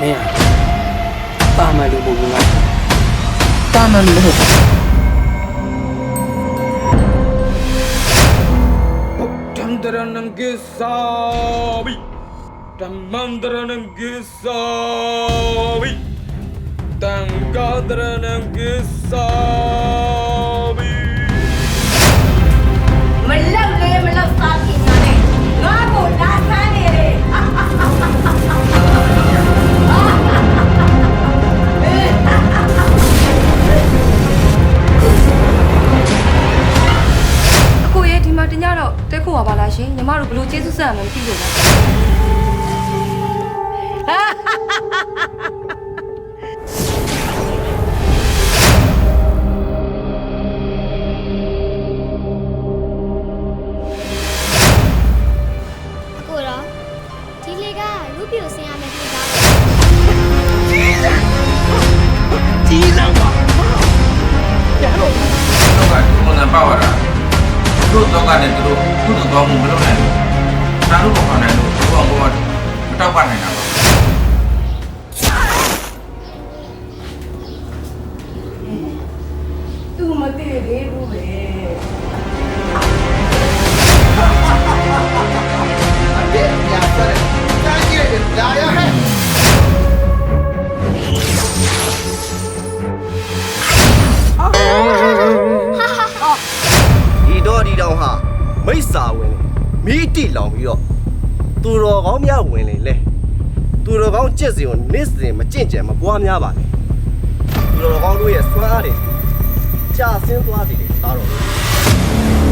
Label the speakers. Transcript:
Speaker 1: မင်းอ่ะတာမန်လူမဟုတ်ဘူးလား
Speaker 2: တာမန်လို့
Speaker 1: Tandranang gisabi Tamandranang gisabi Tanggadranang gisabi
Speaker 3: ပါပါလားရှင်ညီမတို့ဘလို့ကျေးဇူးဆက်ရမယ်မသိလို့လား
Speaker 4: အကိုတော့ဒီလေကလူပြိုဆင်းရမယ်ဖြစ်တာ
Speaker 5: တော့ကပုံစံပေါက်ရ တာသူ့တော့ကလည်းသူတို့သူ့တော့မှုမလုပ်နိုင်ဘူးနားလို့ပေါ်နိုင်လို့သူ့အောင်ပေါ်မတောက်ပနိုင်တာပါ
Speaker 6: သူမသိသေးဘူးပဲ
Speaker 2: ဒီတော့ဒီတောင်ဟာမိစ္ဆာဝင်လေမိတိလောင်ပြီးတော့သူတော်ကောင်းများဝင်လေလေသူတော်ကောင်းကြက်စီကိုနစ်စင်မကြင့်ကြံမပွားများပါနဲ့သူတော်ကောင်းတို့ရဲ့စွမ်းအားတွေကြာဆင်းသွားစီတယ်သားတော်တို့